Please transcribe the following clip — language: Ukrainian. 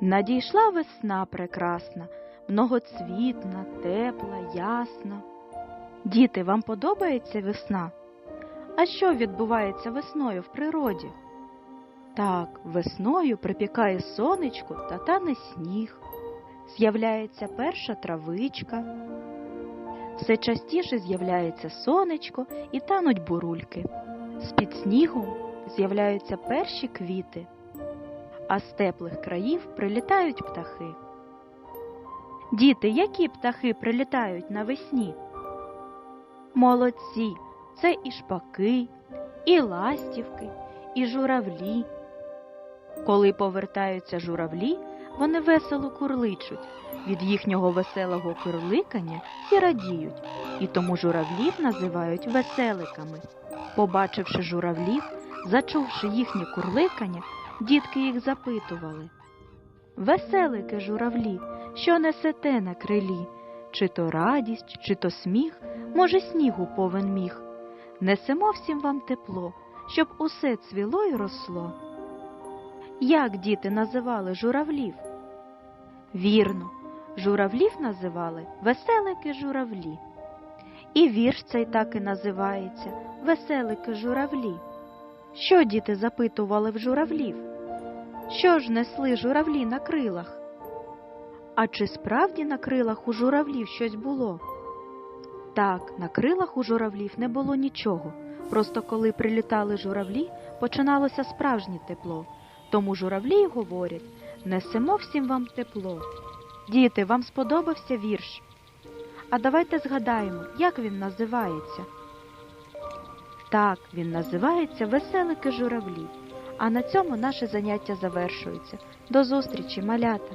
Надійшла весна прекрасна, многоцвітна, тепла, ясна. Діти, вам подобається весна? А що відбувається весною в природі? Так, весною припікає сонечко та тане сніг. З'являється перша травичка. Все частіше з'являється сонечко і тануть бурульки. З-під снігу з'являються перші квіти, а з теплих країв прилітають птахи. Діти, які птахи прилітають навесні? Молодці, це і шпаки, і ластівки, і журавлі. Коли повертаються журавлі, вони весело курличуть. Від їхнього веселого курликання всі радіють, і тому журавлів називають веселиками. Побачивши журавлів, зачувши їхнє курликання, дітки їх запитували. Веселики журавлі, що несете на крилі? Чи то радість, чи то сміх, може, снігу повен міг. Несемо всім вам тепло, щоб усе цвіло й росло. Як діти називали журавлів? Вірно, журавлів називали веселики журавлі. І вірш цей так і називається Веселики журавлі. Що діти запитували в журавлів? Що ж несли журавлі на крилах? А чи справді на крилах у журавлів щось було? Так, на крилах у журавлів не було нічого. Просто коли прилітали журавлі, починалося справжнє тепло. Тому журавлі й говорять несемо всім вам тепло. Діти, вам сподобався вірш? А давайте згадаємо, як він називається. Так, він називається Веселики журавлі. А на цьому наше заняття завершується. До зустрічі, малята!